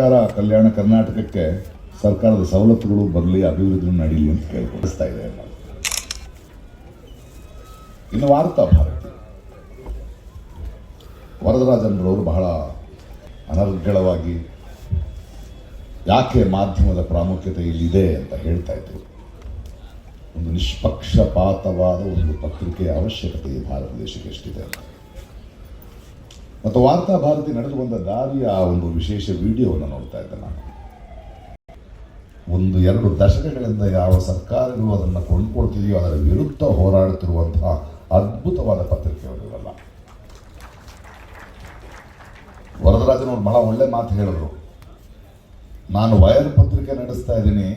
ಸರ್ಕಾರ ಕಲ್ಯಾಣ ಕರ್ನಾಟಕಕ್ಕೆ ಸರ್ಕಾರದ ಸವಲತ್ತುಗಳು ಬರಲಿ ಅಭಿವೃದ್ಧಿ ನಡೀಲಿ ಅಂತ ಕೇಳ್ಕೊಳಿಸ್ತಾ ಇದೆ. ಇನ್ನು ವಾರ್ತಾ ಭಾರತಿ. ವರದರಾಜನ್ರವರು ಬಹಳ ಅನರ್ಗಳವಾಗಿ ಯಾಕೆ ಮಾಧ್ಯಮದ ಪ್ರಾಮುಖ್ಯತೆ ಇಲ್ಲಿದೆ ಅಂತ ಹೇಳ್ತಾ ಇದ್ರು. ಒಂದು ನಿಷ್ಪಕ್ಷಪಾತವಾದ ಒಂದು ಪತ್ರಿಕೆಯ ಅವಶ್ಯಕತೆ ಭಾರತ ದೇಶಕ್ಕೆ ಎಷ್ಟಿದೆ ಅಂತ. ಮತ್ತು ವಾರ್ತಾ ಭಾರತಿ ನಡೆದು ಬಂದ ದಾರಿಯ ಒಂದು ವಿಶೇಷ ವಿಡಿಯೋವನ್ನು ನೋಡ್ತಾ ಇದ್ದೆ ನಾನು. ಒಂದು ಎರಡು ದಶಕಗಳಿಂದ ಯಾವ ಸರ್ಕಾರಗಳು ಅದನ್ನು ಕೊಂಡ್ಕೊಳ್ತಿದೆಯೋ ಅದರ ವಿರುದ್ಧ ಹೋರಾಡುತ್ತಿರುವಂತಹ ಅದ್ಭುತವಾದ ಪತ್ರಿಕೆ ಇವೆಲ್ಲ ವರದರಾಜನವ್ರು ಬಹಳ ಒಳ್ಳೆ ಮಾತು ಹೇಳಿದ್ರು. ನಾನು ವಯರ್ ಪತ್ರಿಕೆ ನಡೆಸ್ತಾ ಇದ್ದೀನಿ,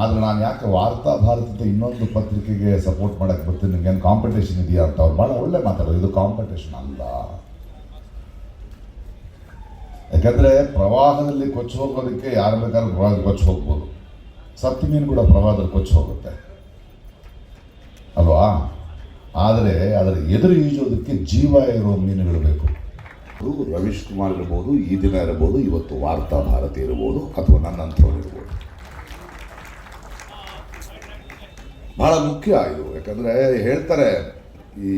ಆದರೆ ನಾನು ಯಾಕೆ ವಾರ್ತಾ ಭಾರತದ ಇನ್ನೊಂದು ಪತ್ರಿಕೆಗೆ ಸಪೋರ್ಟ್ ಮಾಡೋಕ್ಕೆ ಬರ್ತೀನಿ, ನಿಮಗೇನು ಕಾಂಪಿಟೇಷನ್ ಇದೆಯಾ ಅಂತ ಅವ್ರು ಭಾಳ ಒಳ್ಳೆ ಮಾತಾಡೋದು ಇದು ಕಾಂಪಿಟೇಷನ್ ಅಲ್ಲ. ಯಾಕಂದರೆ ಪ್ರವಾಹದಲ್ಲಿ ಕೊಚ್ಚಿ ಹೋಗೋದಕ್ಕೆ ಯಾರು ಬೇಕಾದ್ರೂ ಪ್ರವಾಹ ಕೊಚ್ಚಿ ಹೋಗ್ಬೋದು. ಸತ್ತು ಮೀನು ಕೂಡ ಪ್ರವಾಹದಲ್ಲಿ ಕೊಚ್ಚಿ ಹೋಗುತ್ತೆ. ಅಲ್ವಾ? ಆದರೆ ಅದರ ಎದುರು ಈಜೋದಕ್ಕೆ ಜೀವ ಇರೋ ಮೀನುಗಳು ಬೇಕು. ರವೀಶ್ ಕುಮಾರ್ ಇರ್ಬೋದು, ಈ ದಿನ ಇರ್ಬೋದು, ಇವತ್ತು ವಾರ್ತಾ ಭಾರತಿ ಇರ್ಬೋದು, ಅಥವಾ ನನ್ನಂಥವ್ರು ಇರ್ಬೋದು. ಬಹಳ ಮುಖ್ಯ ಇದು. ಯಾಕಂದರೆ ಹೇಳ್ತಾರೆ, ಈ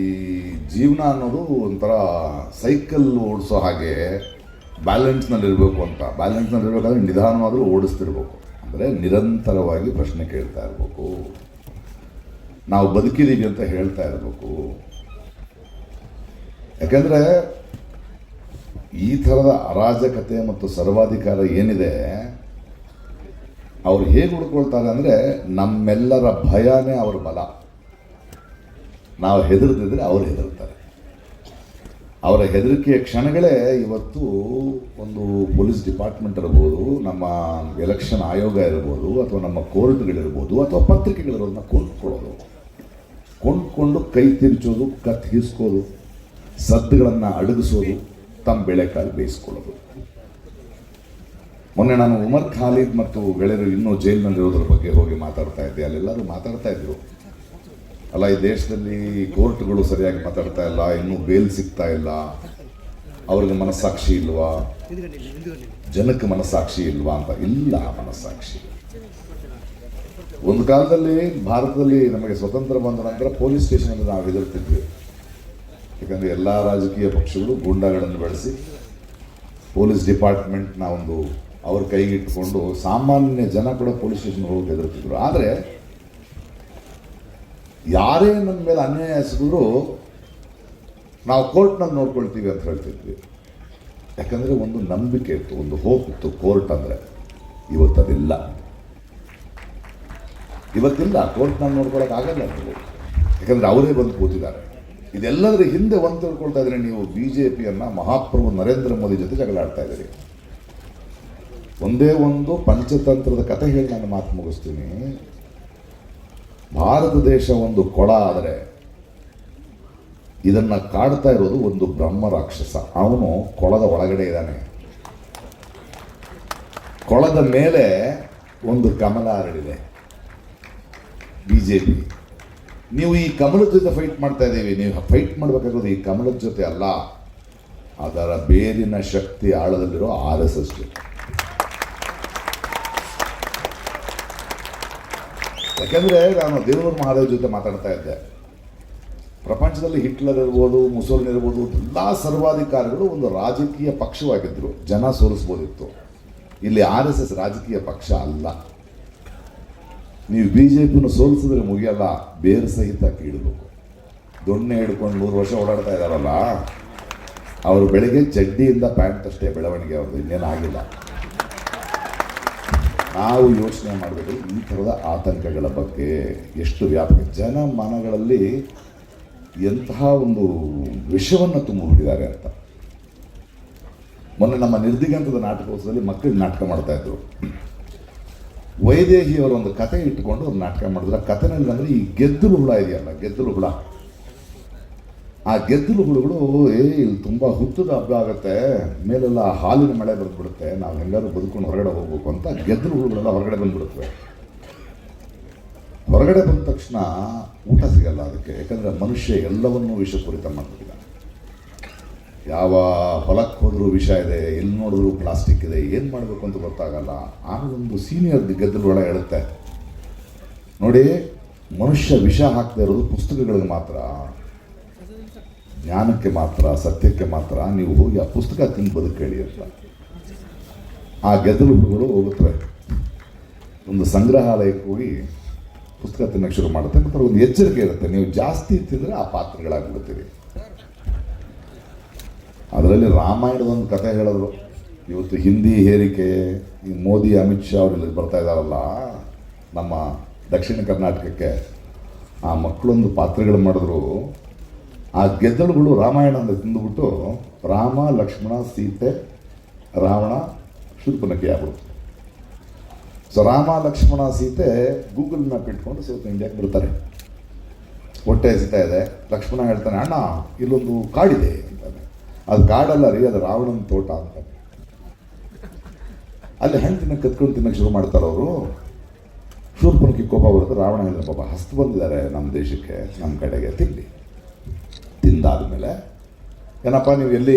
ಜೀವನ ಅನ್ನೋದು ಒಂಥರ ಸೈಕಲ್ ಓಡಿಸೋ ಹಾಗೆ ಬ್ಯಾಲೆನ್ಸ್ನಲ್ಲಿ ಇರಬೇಕು ಅಂತ. ಬ್ಯಾಲೆನ್ಸ್ನಲ್ಲಿರಬೇಕಾದ್ರೆ ನಿಧಾನವಾದರೂ ಓಡಿಸ್ತಿರ್ಬೇಕು. ಅಂದರೆ ನಿರಂತರವಾಗಿ ಪ್ರಶ್ನೆ ಕೇಳ್ತಾ ಇರಬೇಕು. ನಾವು ಬದುಕಿದ್ದೀವಿ ಅಂತ ಹೇಳ್ತಾ ಇರಬೇಕು. ಯಾಕೆಂದರೆ ಈ ಥರದ ಅರಾಜಕತೆ ಮತ್ತು ಸರ್ವಾಧಿಕಾರ ಏನಿದೆ, ಅವ್ರು ಹೇಗೆ ಹುಡ್ಕೊಳ್ತಾರೆ ಅಂದರೆ ನಮ್ಮೆಲ್ಲರ ಭಯನೇ ಅವ್ರ ಬಲ. ನಾವು ಹೆದರ್ದಿದ್ರೆ ಅವ್ರು ಹೆದರ್ತಾರೆ. ಅವರ ಹೆದರಿಕೆಯ ಕ್ಷಣಗಳೇ ಇವತ್ತು ಒಂದು ಪೊಲೀಸ್ ಡಿಪಾರ್ಟ್ಮೆಂಟ್ ಇರ್ಬೋದು, ನಮ್ಮ ಎಲೆಕ್ಷನ್ ಆಯೋಗ ಇರ್ಬೋದು, ಅಥವಾ ನಮ್ಮ ಕೋರ್ಟ್ಗಳಿರ್ಬೋದು, ಅಥವಾ ಪತ್ರಿಕೆಗಳಿರೋದನ್ನ ಕೊಂಡ್ಕೊಳ್ಳೋದು. ಕೊಂಡ್ಕೊಂಡು ಕೈ ತಿರುಚೋದು ಕತ್ ಹೀಸ್ಕೋದು, ಸದ್ದುಗಳನ್ನು ಅಡಗಿಸೋದು, ತಮ್ಮ ಬೆಳೆಕಾಲು ಬೇಯಿಸ್ಕೊಳ್ಳೋದು. ಮೊನ್ನೆ ನಾನು ಉಮರ್ ಖಾಲಿದ್ ಮತ್ತು ಗೆಳೆಯರು ಇನ್ನೂ ಜೈಲಿನಲ್ಲಿರೋದ್ರ ಬಗ್ಗೆ ಹೋಗಿ ಮಾತಾಡ್ತಾ ಇದ್ದೆ. ಅಲ್ಲೆಲ್ಲರೂ ಮಾತಾಡ್ತಾ ಇದ್ರು. ಅಲ್ಲ, ಈ ದೇಶದಲ್ಲಿ ಕೋರ್ಟ್ಗಳು ಸರಿಯಾಗಿ ಮಾತಾಡ್ತಾ ಇಲ್ಲ, ಇನ್ನೂ ಬೇಲ್ ಸಿಗ್ತಾ ಇಲ್ಲ. ಅವ್ರಿಗೆ ಮನಸ್ಸಾಕ್ಷಿ ಇಲ್ವಾ? ಜನಕ್ಕೆ ಮನಸ್ಸಾಕ್ಷಿ ಇಲ್ವಾ ಅಂತ? ಇಲ್ಲ, ಮನಸ್ಸಾಕ್ಷಿ ಒಂದು ಕಾಲದಲ್ಲಿ ಭಾರತದಲ್ಲಿ ನಮಗೆ ಸ್ವತಂತ್ರ ಬಂದ ನಂತರ ಪೊಲೀಸ್ ಸ್ಟೇಷನಲ್ಲಿ ನಾವು ಹೆದರ್ತಿದ್ವಿ. ಯಾಕಂದರೆ ಎಲ್ಲ ರಾಜಕೀಯ ಪಕ್ಷಗಳು ಗೂಂಡಾಗಳನ್ನು ಬೆಳೆಸಿ ಪೊಲೀಸ್ ಡಿಪಾರ್ಟ್ಮೆಂಟ್ನ ಒಂದು ಅವ್ರ ಕೈಗಿಟ್ಕೊಂಡು ಸಾಮಾನ್ಯ ಜನ ಕೂಡ ಪೊಲೀಸ್ ಸ್ಟೇಷನ್ ಹೋಗಿ ಹೆದರ್ತಿದ್ರು. ಆದರೆ ಯಾರೇ ನನ್ನ ಮೇಲೆ ಅನ್ಯಾಯ ಎಸಗಿದ್ರು ನಾವು ಕೋರ್ಟ್ನಲ್ಲಿ ನೋಡ್ಕೊಳ್ತೀವಿ ಅಂತ ಹೇಳ್ತಿದ್ವಿ. ಯಾಕಂದರೆ ಒಂದು ನಂಬಿಕೆ ಇತ್ತು, ಒಂದು ಹೋಪ್ ಇತ್ತು ಕೋರ್ಟ್ ಅಂದರೆ. ಇವತ್ತು ಅದಿಲ್ಲ. ಇವತ್ತಿಲ್ಲ, ಕೋರ್ಟ್ನಲ್ಲಿ ನೋಡ್ಕೊಳಕ್ಕೆ ಆಗಲ್ಲ ನೀವು. ಯಾಕಂದರೆ ಅವರೇ ಬಂದು ಕೂತಿದ್ದಾರೆ. ಇದೆಲ್ಲದರ ಹಿಂದೆ ಒಂದು ತಿಳ್ಕೊಳ್ತಾ ಇದ್ರೆ ನೀವು ಬಿ ಜೆ ಪಿಯನ್ನು ಮಹಾಪ್ರಭು ನರೇಂದ್ರ ಮೋದಿ ಜೊತೆ ಜಗಳ ಆಡ್ತಾ ಇದ್ದೀರಿ. ಒಂದೇ ಒಂದು ಪಂಚತಂತ್ರದ ಕಥೆ ಹೇಳಿ ನಾನು ಮಾತು ಮುಗಿಸ್ತೀನಿ. ಭಾರತ ದೇಶ ಒಂದು ಕೊಳ ಆದರೆ ಇದನ್ನು ಕಾಡ್ತಾ ಇರೋದು ಒಂದು ಬ್ರಹ್ಮ ರಾಕ್ಷಸ. ಅವನು ಕೊಳದ ಒಳಗಡೆ ಇದ್ದಾನೆ. ಕೊಳದ ಮೇಲೆ ಒಂದು ಕಮಲ ಹರಡಿದೆ ಬಿ ಜೆ ಪಿ ನೀವು ಈ ಕಮಲದ ಜೊತೆ ಫೈಟ್ ಮಾಡ್ತಾ ಇದ್ದೀವಿ. ನೀವು ಫೈಟ್ ಮಾಡಬೇಕಾಗಿರೋದು ಈ ಕಮಲದ ಜೊತೆ ಅಲ್ಲ. ಅದರ ಬೇರಿನ ಶಕ್ತಿ ಆಳದಲ್ಲಿರೋ ಆರ್ ಎಸ್ ಎಸ್ ಜೊತೆ. ಯಾಕೆಂದರೆ ನಾನು ದೇವನೂರು ಮಹಾದೇವ್ ಜೊತೆ ಮಾತಾಡ್ತಾ ಇದ್ದೆ. ಪ್ರಪಂಚದಲ್ಲಿ ಹಿಟ್ಲರ್ ಇರ್ಬೋದು, ಮುಸೋಲಿನ್ ಇರ್ಬೋದು, ಎಲ್ಲ ಸರ್ವಾಧಿಕಾರಿಗಳು ಒಂದು ರಾಜಕೀಯ ಪಕ್ಷವಾಗಿದ್ದರು ಜನ ಸೋಲಿಸ್ಬೋದಿತ್ತು. ಇಲ್ಲಿ ಆರ್ ಎಸ್ ಎಸ್ ರಾಜಕೀಯ ಪಕ್ಷ ಅಲ್ಲ. ನೀವು ಬಿ ಜೆ ಪಿನ ಸೋಲಿಸಿದ್ರೆ ಮುಗಿಯಲ್ಲ, ಬೇರು ಸಹಿತ ಕೀಳಬೇಕು. ದೊಣ್ಣೆ ಹಿಡ್ಕೊಂಡು ನೂರು ವರ್ಷ ಓಡಾಡ್ತಾ ಇದ್ದಾರಲ್ಲ, ಅವರು ಬೆಳಿಗ್ಗೆ ಚಡ್ಡಿಯಿಂದ ಪ್ಯಾಂಟ್ ಅಷ್ಟೇ ಬೆಳವಣಿಗೆ, ಅವ್ರದ್ದು ಇನ್ನೇನು ಆಗಿಲ್ಲ. ನಾವು ಯೋಚನೆ ಮಾಡಬೇಕು ಈ ಥರದ ಆತಂಕಗಳ ಬಗ್ಗೆ ಎಷ್ಟು ವ್ಯಾಪಕ ಜನ ಮನಗಳಲ್ಲಿ ಎಂತಹ ಒಂದು ವಿಷವನ್ನು ತುಂಬಿಬಿಟ್ಟಿದ್ದಾರೆ ಅಂತ. ಮೊನ್ನೆ ನಮ್ಮ ನಿರ್ದಿಗಂತದ ನಾಟಕೋತ್ಸವದಲ್ಲಿ ಮಕ್ಕಳು ನಾಟಕ ಮಾಡ್ತಾ ಇದ್ರು. ವೈದೇಹಿಯವರ ಒಂದು ಕತೆ ಇಟ್ಟುಕೊಂಡು ಅವ್ರು ನಾಟಕ ಮಾಡಿದ್ರು. ಆ ಕಥೆನಲ್ಲಿ ಅಂದರೆ ಈ ಗೆದ್ದಲು ಹುಳ ಇದೆಯಲ್ಲ, ಗೆದ್ದಲು ಹುಳ. ಆ ಗೆದ್ದಲು ಹುಳುಗಳು ಏ, ಇಲ್ಲಿ ತುಂಬ ಹುತ್ತದ ಹಬ್ಬ ಆಗುತ್ತೆ, ಮೇಲೆಲ್ಲ ಹಾಲಿನ ಮಳೆ ಬಂದ್ಬಿಡುತ್ತೆ ನಾವು ಎಲ್ಲರೂ ಬದುಕೊಂಡು ಹೊರಗಡೆ ಹೋಗ್ಬೇಕು ಅಂತ ಗೆದ್ದಲು ಹುಳುಗಳೆಲ್ಲ ಹೊರಗಡೆ ಬಂದ್ಬಿಡುತ್ತವೆ. ಹೊರಗಡೆ ಬಂದ ತಕ್ಷಣ ಊಟ ಸಿಗಲ್ಲ ಅದಕ್ಕೆ, ಯಾಕಂದರೆ ಮನುಷ್ಯ ಎಲ್ಲವನ್ನೂ ವಿಷಪೂರಿತ ಮಾಡ್ಬಿಟ್ಟಿದ್ದಾನೆ. ಯಾವ ಹೊಲಕ್ಕೆ ಹೋದರೂ ವಿಷ ಇದೆ, ಎಲ್ಲಿ ನೋಡಿದ್ರು ಪ್ಲಾಸ್ಟಿಕ್ ಇದೆ, ಏನು ಮಾಡಬೇಕು ಅಂತ ಗೊತ್ತಾಗಲ್ಲ. ಆಮೇಲೊಂದು ಸೀನಿಯರ್ ಗೆದ್ದಲು ಒಳಗೆ ಹೇಳುತ್ತೆ, ನೋಡಿ, ಮನುಷ್ಯ ವಿಷ ಹಾಕದೇ ಇರೋದು ಪುಸ್ತಕಗಳಿಗೆ ಮಾತ್ರ. ಜ್ಞಾನಕ್ಕೆ ಮಾತ್ರ, ಸತ್ಯಕ್ಕೆ ಮಾತ್ರ ನೀವು ಹೋಗಿ ಆ ಪುಸ್ತಕ ತಿಂದು ಬದುಕೇಳಿ ಅಂತ. ಆ ಗೆದ್ದಲು ಹುಡುಗರು ಹೋಗುತ್ತವೆ ಒಂದು ಸಂಗ್ರಹಾಲಯಕ್ಕೆ ಹೋಗಿ ಪುಸ್ತಕ ತಿನ್ನಕ್ಕೆ ಶುರು ಮಾಡುತ್ತೆ, ಮತ್ತು ಒಂದು ಎಚ್ಚರಿಕೆ ಇರುತ್ತೆ. ನೀವು ಜಾಸ್ತಿ ತಿಂದರೆ ಆ ಪಾತ್ರಗಳಾಗ್ಬಿಡ್ತೀರಿ. ಅದರಲ್ಲಿ ರಾಮಾಯಣದ ಒಂದು ಕಥೆ ಹೇಳಿದ್ರು ಇವತ್ತು ಹಿಂದಿ ಹೇರಿಕೆ, ಈ ಮೋದಿ, ಅಮಿತ್ ಶಾ ಅವರೆಲ್ಲ ಬರ್ತಾ ಇದ್ದಾರಲ್ಲ, ನಮ್ಮ ದಕ್ಷಿಣ ಕರ್ನಾಟಕಕ್ಕೆ ಆ ಮಕ್ಕಳೊಂದು ಪಾತ್ರಗಳು ಮಾಡಿದ್ರು. ಆ ಗೆದ್ದಲುಗಳು ರಾಮಾಯಣ ಅಂತ ತಿಂದುಬಿಟ್ಟು ರಾಮ, ಲಕ್ಷ್ಮಣ, ಸೀತೆ, ರಾವಣ ಶೂರ್ಪನಖಿ ಆಗ್ಬಿಡ್ತು so Rama, Lakshmana, Sita Google map ಇಟ್ಕೊಂಡು ಸೌತ್ ಇಂಡಿಯಾಗೆ ಬರ್ತಾರೆ. ಹೊಟ್ಟೆ ಹಸಿತಾ ಇದೆ. ಲಕ್ಷ್ಮಣ ಹೇಳ್ತಾನೆ, ಅಣ್ಣ, ಇಲ್ಲೊಂದು ಕಾಡಿದೆ, ಅಂತಾನೆ. ಅದು ಕಾಡಲ್ಲ ರೀ, ಅದು ರಾವಣನ ತೋಟ ಅಂತಾನೆ ಅಲ್ಲಿ ಹಣ್ಣು ತಿನ್ನಕ್ಕೆ ಕತ್ಕೊಂಡು ತಿನ್ನಕ್ಕೆ ಶುರು ಮಾಡ್ತಾರೆ ಅವರು. ಶೂರ್ಪನಕ್ಕೆ ಕೋಪ ಬರುತ್ತೆ. ರಾವಣ ಹೇಳಿದ್ರೆ ಪಾಪ ಹಸ್ತು ಬಂದಿದ್ದಾರೆ ನಮ್ಮ ದೇಶಕ್ಕೆ, ನಮ್ಮ ಕಡೆಗೆ ತಿನ್ನಿ ತಿಂದಾದ್ಮೇಲೆ ಏನಪ್ಪ ನೀವು ಎಲ್ಲಿ?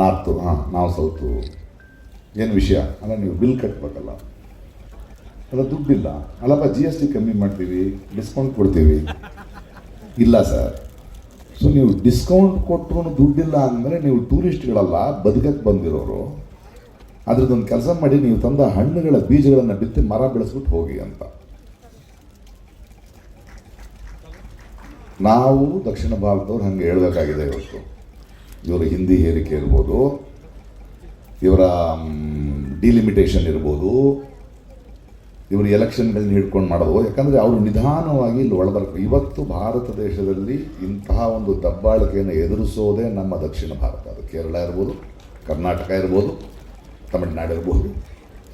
ನಾರ್ತು. ಹಾಂ, ನಾವು ಸೌತು. ಏನು ವಿಷಯ? ಅಲ್ಲ ನೀವು ಬಿಲ್ ಕಟ್ಟಬೇಕಲ್ಲ ಅಲ್ಲ, ದುಡ್ಡಿಲ್ಲ. ಅಲ್ಲಪ್ಪ ಜಿ ಎಸ್ ಟಿ ಕಮ್ಮಿ ಮಾಡ್ತೀವಿ ಡಿಸ್ಕೌಂಟ್ ಕೊಡ್ತೀವಿ. ಇಲ್ಲ ಸರ್ ಸೊ ನೀವು ಡಿಸ್ಕೌಂಟ್ ಕೊಟ್ಟರು ದುಡ್ಡಿಲ್ಲ ಅಂದಮೇಲೆ ನೀವು ಟೂರಿಸ್ಟ್ಗಳಲ್ಲ ಬದುಕಕ್ಕೆ ಬಂದಿರೋರು. ಅದ್ರದ್ದೊಂದು ಕೆಲಸ ಮಾಡಿ, ನೀವು ತಂದ ಹಣ್ಣುಗಳ ಬೀಜಗಳನ್ನು ಬಿತ್ತಿ ಮರ ಬೆಳೆಸ್ಬಿಟ್ಟು ಹೋಗಿ ಅಂತ. ನಾವು ದಕ್ಷಿಣ ಭಾರತದವ್ರು ಹಂಗೆ ಹೇಳಬೇಕಾಗಿದೆ ಇವತ್ತು. ಇವರ ಹಿಂದಿ ಹೇರಿಕೆ ಇರ್ಬೋದು, ಇವರ ಡಿಲಿಮಿಟೇಷನ್ ಇರ್ಬೋದು, ಇವರು ಎಲೆಕ್ಷನ್ಗಳನ್ನ ಹಿಡ್ಕೊಂಡು ಮಾಡೋದು. ಯಾಕಂದರೆ ಅವರು ನಿಧಾನವಾಗಿ ಇಲ್ಲಿ ಒಳಬರ್ಬೇಕು ಇವತ್ತು ಭಾರತ ದೇಶದಲ್ಲಿ ಇಂತಹ ಒಂದು ದಬ್ಬಾಳಿಕೆಯನ್ನು ಎದುರಿಸೋದೇ ನಮ್ಮ ದಕ್ಷಿಣ ಭಾರತ. ಅದು ಕೇರಳ ಇರ್ಬೋದು, ಕರ್ನಾಟಕ ಇರ್ಬೋದು, ತಮಿಳುನಾಡು ಇರ್ಬೋದು,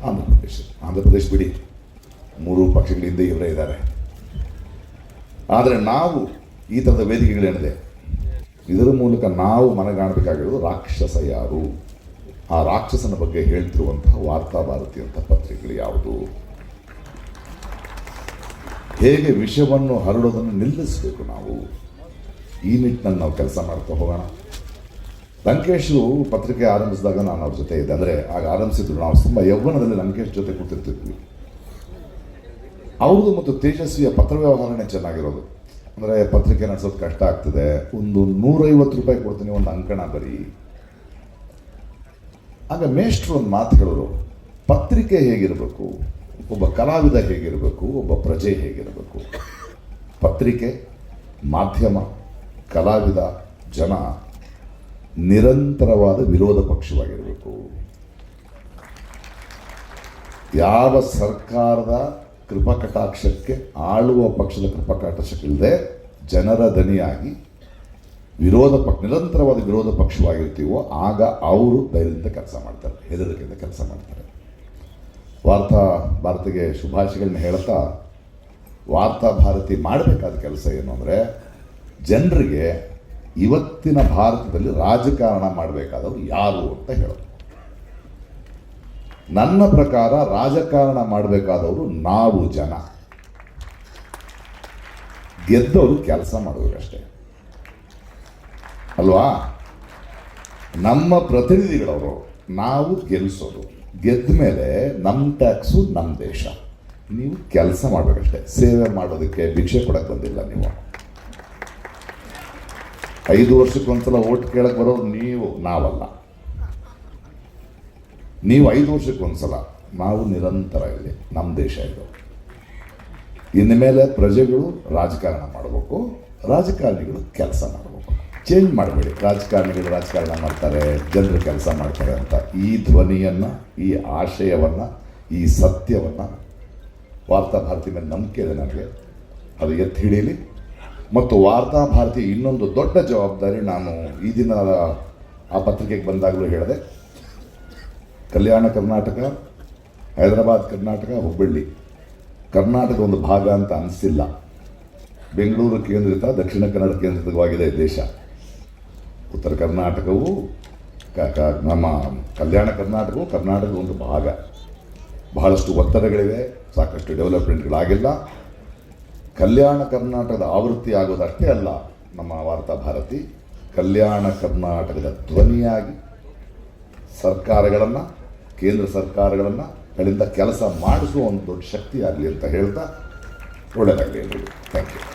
ಆಂಧ್ರ ಪ್ರದೇಶ. ಆಂಧ್ರ ಪ್ರದೇಶ ಬಿಡಿ. ಮೂರು ಪಕ್ಷಗಳಿಂದ ಇವರೇ ಇದ್ದಾರೆ. ಆದರೆ ನಾವು ಈ ಥರದ ವೇದಿಕೆಗಳೇನಿದೆ? ಇದರ ಮೂಲಕ ನಾವು ಮನಗಾಣಬೇಕಾಗಿರೋದು ರಾಕ್ಷಸ ಯಾರು? ಆ ರಾಕ್ಷಸನ ಬಗ್ಗೆ ಹೇಳ್ತಿರುವಂತಹ ವಾರ್ತಾ ಭಾರತಿ ಅಂತ ಪತ್ರಿಕೆಗಳು ಯಾವುದು? ಹೇಗೆ ವಿಷವನ್ನು ಹರಡೋದನ್ನು ನಿಲ್ಲಿಸಬೇಕು ನಾವು? ಈ ನಿಟ್ಟಿನಲ್ಲಿ ನಾವು ಕೆಲಸ ಮಾಡ್ತಾ ಹೋಗೋಣ. ಲಂಕೇಶರು ಪತ್ರಿಕೆ ಆರಂಭಿಸಿದಾಗ ನಾನು ಅವ್ರ ಜೊತೆ ಇದ್ದೆ. ಅಂದರೆ ಆಗ ಆರಂಭಿಸಿದ್ರು. ನಾವು ತುಂಬ ಯೌವನದಲ್ಲಿ ಲಂಕೇಶ್ ಜೊತೆ ಕೂತಿರ್ತಿದ್ವಿ. ಅವ್ರದ್ದು ಮತ್ತು ತೇಜಸ್ವಿಯ ಪತ್ರ ವ್ಯವಹಾರನೇ ಚೆನ್ನಾಗಿರೋದು. ಅಂದರೆ ಪತ್ರಿಕೆ ನಡೆಸೋದು ಕಷ್ಟ ಆಗ್ತದೆ. ಒಂದು ನೂರೈವತ್ತು ರೂಪಾಯಿ ಕೊಡ್ತೀನಿ, ಒಂದು ಅಂಕಣ ಬರೀ. ಆಗ ಮೇಷ್ಟ್ರು ಒಂದು ಮಾತು ಹೇಳೋರು, ಪತ್ರಿಕೆ ಹೇಗಿರಬೇಕು? ಒಬ್ಬ ಕಲಾವಿದ ಹೇಗಿರಬೇಕು? ಒಬ್ಬ ಪ್ರಜೆ ಹೇಗಿರಬೇಕು? ಪತ್ರಿಕೆ, ಮಾಧ್ಯಮ, ಕಲಾವಿದ, ಜನ ನಿರಂತರವಾದ ವಿರೋಧ ಪಕ್ಷವಾಗಿರಬೇಕು. ಯಾವ ಸರ್ಕಾರದ ಕೃಪಕಟಾಕ್ಷಕ್ಕೆ ಆಳುವ ಪಕ್ಷದ ಕೃಪಕಟಾಕ್ಷಕ್ಕಿಲ್ಲದೆ ಜನರ ದನಿಯಾಗಿ ವಿರೋಧ ಪಕ್ಷ, ನಿರಂತರವಾದ ವಿರೋಧ ಪಕ್ಷವಾಗಿರ್ತೀವೋ, ಆಗ ಅವರು ಧೈರ್ಯದಿಂದ ಕೆಲಸ ಮಾಡ್ತಾರೆ, ಹೆದರಿಕೆಯಿಂದ ಕೆಲಸ ಮಾಡ್ತಾರೆ. ವಾರ್ತಾ, ಭಾರತಿಗೆ ಶುಭಾಶಯಗಳನ್ನ ಹೇಳ್ತಾ, ವಾರ್ತಾ ಭಾರತಿ ಮಾಡಬೇಕಾದ ಕೆಲಸ ಏನು ಅಂದರೆ, ಜನರಿಗೆ ಇವತ್ತಿನ ಭಾರತದಲ್ಲಿ ರಾಜಕಾರಣ ಮಾಡಬೇಕಾದವರು ಯಾರು ಅಂತ ಹೇಳೋದು. ನನ್ನ ಪ್ರಕಾರ ರಾಜಕಾರಣ ಮಾಡಬೇಕಾದವರು ನಾವು ಜನ. ಗೆದ್ದವರು ಕೆಲಸ ಮಾಡಬೇಕಷ್ಟೇ ಅಲ್ವಾ? ನಮ್ಮ ಪ್ರತಿನಿಧಿಗಳವರು, ನಾವು ಗೆಲ್ಲಿಸೋರು ಗೆದ್ದ ಮೇಲೆ ನಮ್ಮ ಟ್ಯಾಕ್ಸು ನಮ್ಮ ದೇಶ. ನೀವು ಕೆಲಸ ಮಾಡಬೇಕಷ್ಟೇ. ಸೇವೆ ಮಾಡೋದಕ್ಕೆ ಭಿಕ್ಷೆ ಕೊಡಕ್ಕೆ ಬಂದಿಲ್ಲ ನೀವು. ಐದು ವರ್ಷಕ್ಕೊಂದ್ಸಲ ಓಟ್ ಕೇಳಕ್ಕೆ ಬರೋದು ನೀವು, ನಾವಲ್ಲ. ನೀವು ಐದು ವರ್ಷಕ್ಕೆ ಒಂದ್ಸಲ, ನಾವು ನಿರಂತರ ಇಲ್ಲಿ ನಮ್ಮ ದೇಶ ಇದು. ಇನ್ನು ಮೇಲೆ ಪ್ರಜೆಗಳು ರಾಜಕಾರಣ ಮಾಡಬೇಕು, ರಾಜಕಾರಣಿಗಳು ಕೆಲಸ ಮಾಡಬೇಕು. ಚೇಂಜ್ ಮಾಡಬೇಡಿ. ರಾಜಕಾರಣಿಗಳು ರಾಜಕಾರಣ ಮಾಡ್ತಾರೆ, ಜನರು ಕೆಲಸ ಮಾಡ್ತಾರೆ ಅಂತ ಈ ಧ್ವನಿಯನ್ನು, ಈ ಆಶಯವನ್ನು, ಈ ಸತ್ಯವನ್ನು ವಾರ್ತಾ ಭಾರತಿ ಮೇಲೆ ನಂಬಿಕೆ ಇದೆ ನನಗೆ ಅದು ಎತ್ತಿ ಹಿಡೀಲಿ ಮತ್ತು ವಾರ್ತಾ ಭಾರತಿ ಇನ್ನೊಂದು ದೊಡ್ಡ ಜವಾಬ್ದಾರಿ ನಾನು ಈ ದಿನ ಆ ಪತ್ರಿಕೆಗೆ ಬಂದಾಗಲೂ ಹೇಳಿದೆ. ಕಲ್ಯಾಣ ಕರ್ನಾಟಕ, ಹೈದರಾಬಾದ್ ಕರ್ನಾಟಕ, ಹುಬ್ಬಳ್ಳಿ. ಕರ್ನಾಟಕ ಒಂದು ಭಾಗ ಅಂತ ಅನಿಸಿಲ್ಲ. ಬೆಂಗಳೂರು ಕೇಂದ್ರಿತ, ದಕ್ಷಿಣ ಕನ್ನಡ ಕೇಂದ್ರಿತವಾಗಿದೆ ದೇಶ. ಉತ್ತರ ಕರ್ನಾಟಕವು, ಕ ನಮ್ಮ ಕಲ್ಯಾಣ ಕರ್ನಾಟಕವು ಕರ್ನಾಟಕದ ಒಂದು ಭಾಗ. ಬಹಳಷ್ಟು ಒತ್ತಡಗಳಿವೆ, ಸಾಕಷ್ಟು ಡೆವಲಪ್ಮೆಂಟ್ಗಳಾಗಿಲ್ಲ. ಕಲ್ಯಾಣ ಕರ್ನಾಟಕದ ಆವೃತ್ತಿ ಆಗೋದಷ್ಟೇ ಅಲ್ಲ, ನಮ್ಮ ವಾರ್ತಾ ಭಾರತಿ. ಕಲ್ಯಾಣ ಕರ್ನಾಟಕದ ಧ್ವನಿಯಾಗಿ ಸರ್ಕಾರಗಳನ್ನು ಕೇಂದ್ರ ಸರ್ಕಾರಗಳನ್ನು ಗಳಿಂದ ಕೆಲಸ ಮಾಡಿಸುವ ಒಂದು ದೊಡ್ಡ ಶಕ್ತಿ ಆಗಲಿ ಅಂತ ಹೇಳ್ತಾ ಒಳ್ಳೆಯದಾಗಲಿ ಎಲ್ಲರಿಗೂ ಥ್ಯಾಂಕ್ ಯು